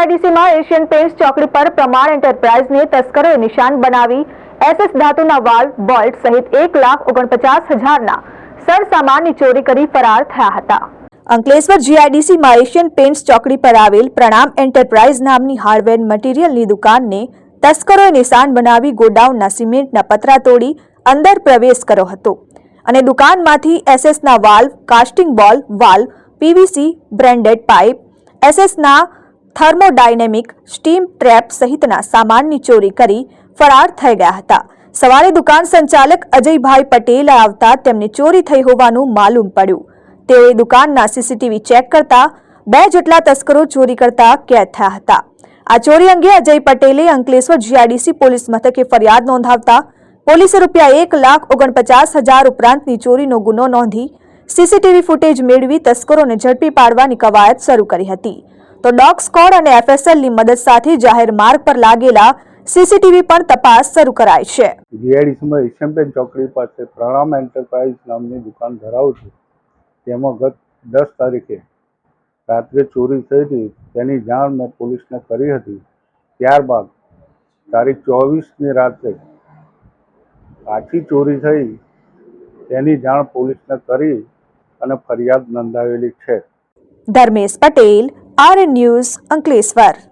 જીઆઈડીસીમાં Asian paints ચોકડી પર પ્રમાણ એન્ટરપ્રાઇઝને તસ્કરોએ નિશાન બનાવી. એસએસ ધાતુના વાલ્વ બોલ્ટ સહિત એક લાખ ઓગણપચાસ હજારના સરસામાનની ચોરી કરી ફરાર થયા હતા. અંકલેશ્વર જીઆઈડીસીમાં એશિયન પેઇન્ટ્સ ચોકડી પર આવેલ પ્રણામ એન્ટરપ્રાઇઝ નામની હાર્ડવેર મટીરીયલની દુકાનને તસ્કરોએ નિશાન બનાવી ગોડાઉનના સિમેન્ટના પતરા તોડી અંદર પ્રવેશ કર્યો હતો. અને દુકાનમાંથી એસએસના valve casting ball valve PVC, branded pipe, એસએસના thermodynamic steam trap સહિતના સામાનની ચોરી કરી ફરાર થઈ ગયા હતા. સવારે દુકાન સંચાલક અજયભાઈ પટેલ આવતા તેમને ચોરી થઈ હોવાનું માલુમ પડ્યું. તેઓએ દુકાનના સીસીટીવી ચેક કરતા બે જેટલા તસ્કરો ચોરી કરતા કેદ થયા હતા. આ ચોરી અંગે અજય પટેલે અંકલેશ્વર જીઆઈડીસી પોલીસ મથકે ફરિયાદ નોંધાવતા પોલીસે રૂપિયા એક લાખ ઓગણપચાસ હજાર ઉપરાંતની ચોરીનો ગુનો નોંધી સીસીટીવી ફૂટેજ મેળવી તસ્કરોને ઝડપી પાડવાની કવાયત શરૂ કરી હતી. તો ડોગ સ્કોડ અને એફએસએલની મદદ સાથે જાહેર માર્ગ પર લાગેલા સીસીટીવી પણ તપાસ શરૂ કરાઈ છે. જીઆઈડીસીમાં એશિયમપેન ચોકડી પાસે પ્રણામ એન્ટરપ્રાઇઝ નામની દુકાન ધરાવું છું. તેમાં ગત દસ તારીખે રાત્રે ચોરી થઈ હતી તેની જાણ મેં પોલીસને કરી હતી. ત્યારબાદ તારીખ ચોવીસની રાત્રે પાછી ચોરી થઈ તેની જાણ પોલીસને કરી અને ફરિયાદ નોંધાવેલી છે. Dharmesh Patel R news Ankleshwar